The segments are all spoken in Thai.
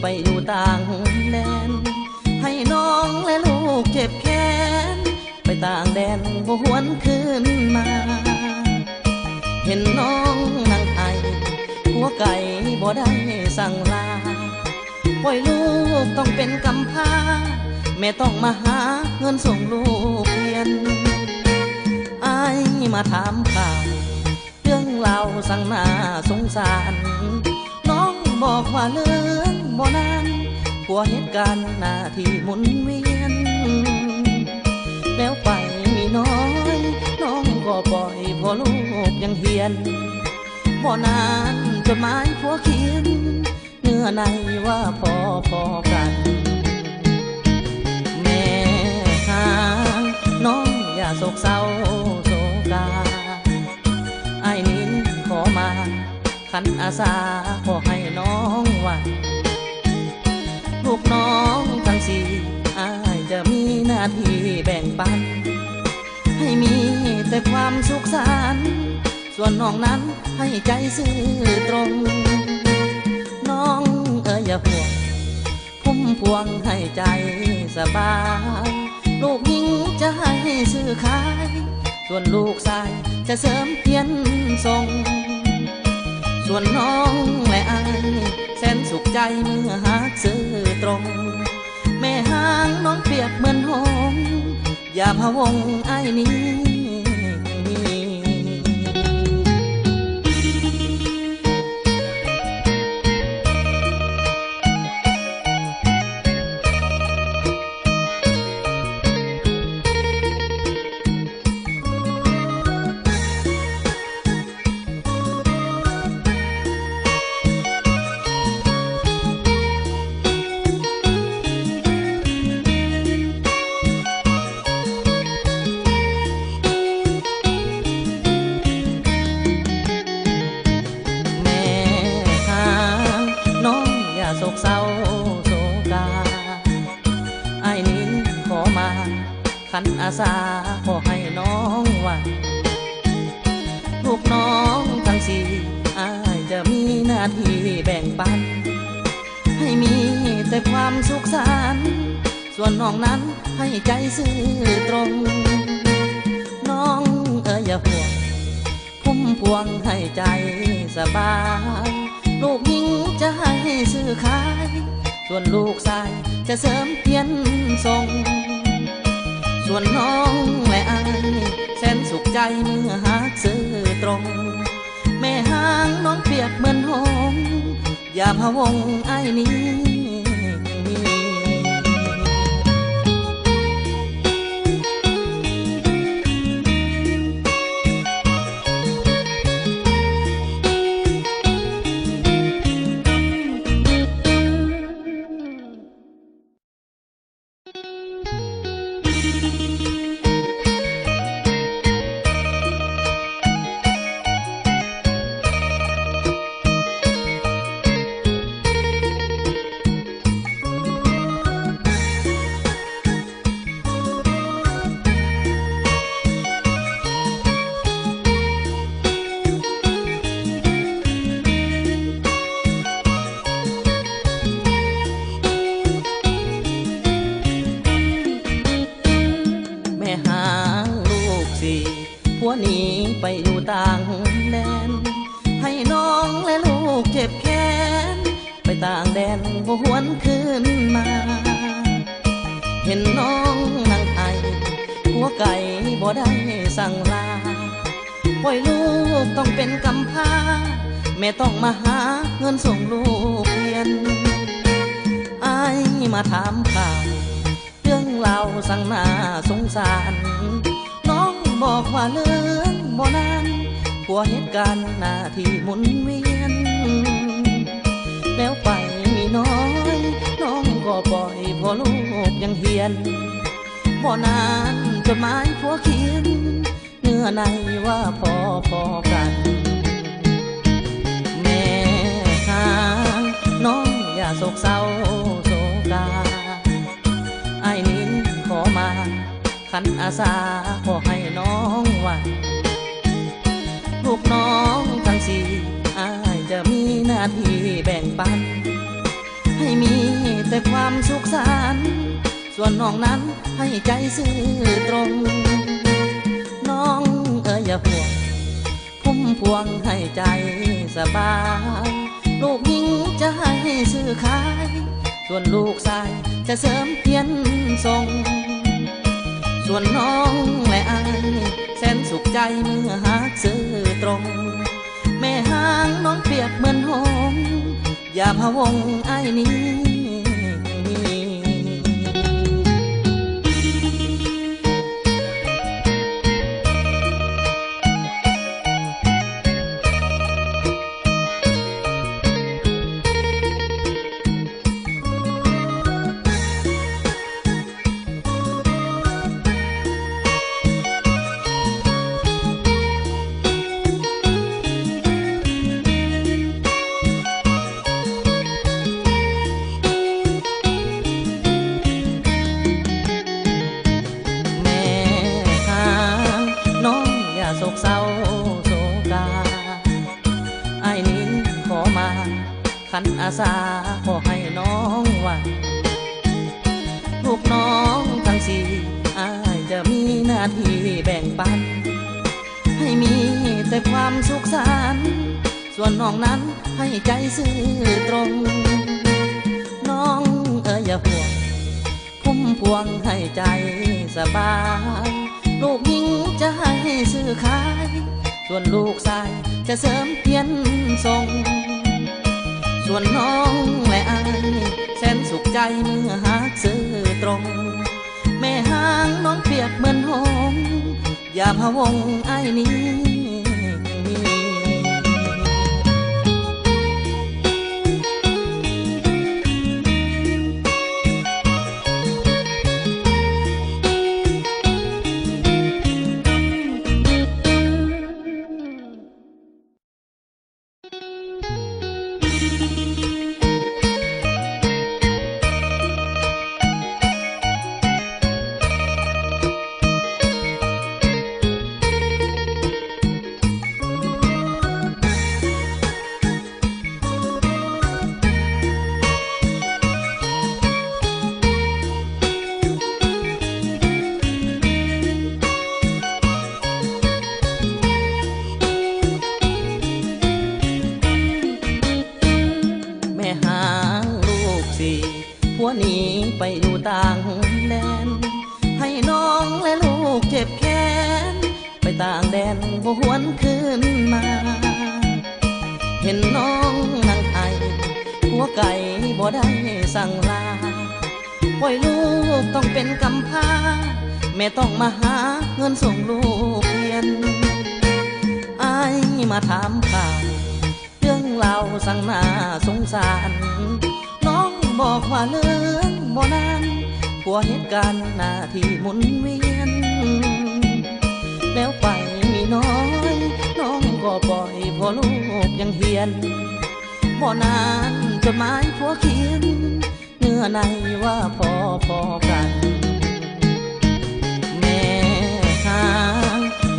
ไปอยู่ต่างแดน ให้น้องและลูกเจ็บแค้น ไปต่างแดนบ่หวนคืนมา เห็นน้องนั่งไอหัวไก่บ่ได้สั่งลา ปล่อยลูกต้องเป็นกำพร้าแม่ต้องมาหาเงินส่งลูกเรียนไอายมาถามข่าวเรื่องเราสั่งหน้าสงสาร น้องบอกว่าเรื่อง บ่นานผัวเหตุการณ์หน้าที่หมุนเวียน แล้วไปมีน้อย น้องก็ปล่อยพอลูกยังเฮียนบ่นานจดหมายผัวเขียนเนื้อในว่าพอพอกัน แม่หางน้องอย่าโศกเศร้าโศกาไอ้ายนี้ขอมาขันอาสาขอให้น้องวัน ลูกน้องทั้งสี่อายจะมีหน้าที่แบ่งปัน ให้มีแต่ความสุขสันต์ส่วนน้องนั้นให้ใจซื่อตรง น้องเอ๋ยอย่าห่วงพุ่มพวงให้ใจสบาย ลูกหญิงจะให้ซื้อขาย ส่วนลูกชายจะเสริมเพียนทรง ส่วนน้องและอายแสนสุขใจเมื่อหากซื้อ ตรง แม่หางน้องเปียกเหมือนหงอย่าพะวงไอ้นี้ ลูกน้องทั้งสี่อายจะมีหน้าที่แบ่งปัน ให้มีแต่ความสุขสันต์ส่วนน้องนั้นให้ใจซื่อตรง น้องเอ๋ยอย่าห่วงพุ่มพวงให้ใจสบาย ลูกหญิงจะให้ซื้อขาย ส่วนลูกชายจะเสริมเพียนทรง ส่วนน้องและอายแสนสุขใจเมื่อหากซื้อตรง แม่หางน้องเปียกเหมือนหงอย่าพะวงไอ้นี้ ผัวหนีไปอยู่ต่างแดน ให้น้องและลูกเจ็บแค้น ไปต่างแดนบ่หวนคืนมา เห็นน้องนั่งไอหัวไก่บ่ได้สั่งลา ปล่อยลูกต้องเป็นกำพร้าแม่ต้องมาหาเงินส่งลูกเรียนอายมาถามข่าวเรื่องเราสั่งหน้าสงสาร บอกว่าเรื่องบ่นานผัวเหตุการณ์หน้าที่หมุนเวียน แล้วไปมีน้อย น้องก็ปล่อยเพอลูกยังเฮียนบ่นานจดหมายผัวเขียนเนื้อในว่าพอพอกัน แม่หางน้องอย่าโศกเศร้าโศกา ขันอาสาขอให้น้องวันลูกน้องทั้งสี่อายจะมีหน้าที่แบ่งปัน ให้มีแต่ความสุขสันต์ส่วนน้องนั้นให้ใจซื่อตรง น้องเอ๋ยอย่าห่วงพุ่มพวงให้ใจสบาย ลูกหญิงจะให้ซื้อขาย ส่วนลูกชายจะเสริมเพียนทรง ส่วนน้องและอายแสนสุขใจเมื่อหาเจอตรง แม่หางน้องเปียกเหมือนหงอย่าพะวงไอ้ายนี้ วันลูกน้องทั้งสี่อายจะมีหน้าที่แบ่งปัน ให้มีแต่ความสุขสันต์ส่วนน้องนั้นให้ใจซื่อตรง น้องเอ๋ยอย่าห่วงพุ่มพวงให้ใจสบาย ลูกหญิงจะให้ซื้อขาย ส่วนลูกชายจะเสริมเพียนทรง ส่วนน้องและอายแสนสุขใจเมื่อหากซื้อตรง แม่หางน้องเปียกเหมือนหงอย่าพะวงไอ้นี้ ม่หาลูกสี่ผัวหนีไปอยู่ต่างแดน ให้น้องและลูกเจ็บแค้น ไปต่างแดนบ่หวนคืนมา เห็นน้องนั่งไอหัวไก่บ่ได้สั่งลาปล่อยลูกต้องเป็นกำพร้าแม่ต้องมาหาเงินส่งลูกเรียนไอมาถามข่าว เรื่าสั่งหน้าสงสาร น้องบอกว่าเรื่องบ่นานผัวเหตุการณ์หน้าที่หมุนเวียน แล้วไปมีน้อย น้องก็ปล่อยพอลูกยังเฮียนบ่นานจดหมายผัวเขียน เนื้อในว่าพอพอกัน แม่หา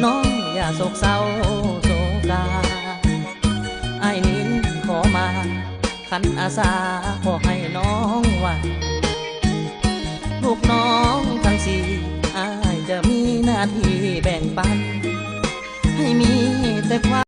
น้องอย่าโศกเศร้า ขันอาสาขอให้น้องวันลูกน้องทั้งสี่อายจะมีหน้าที่แบ่งปัน ให้มีแต่ความ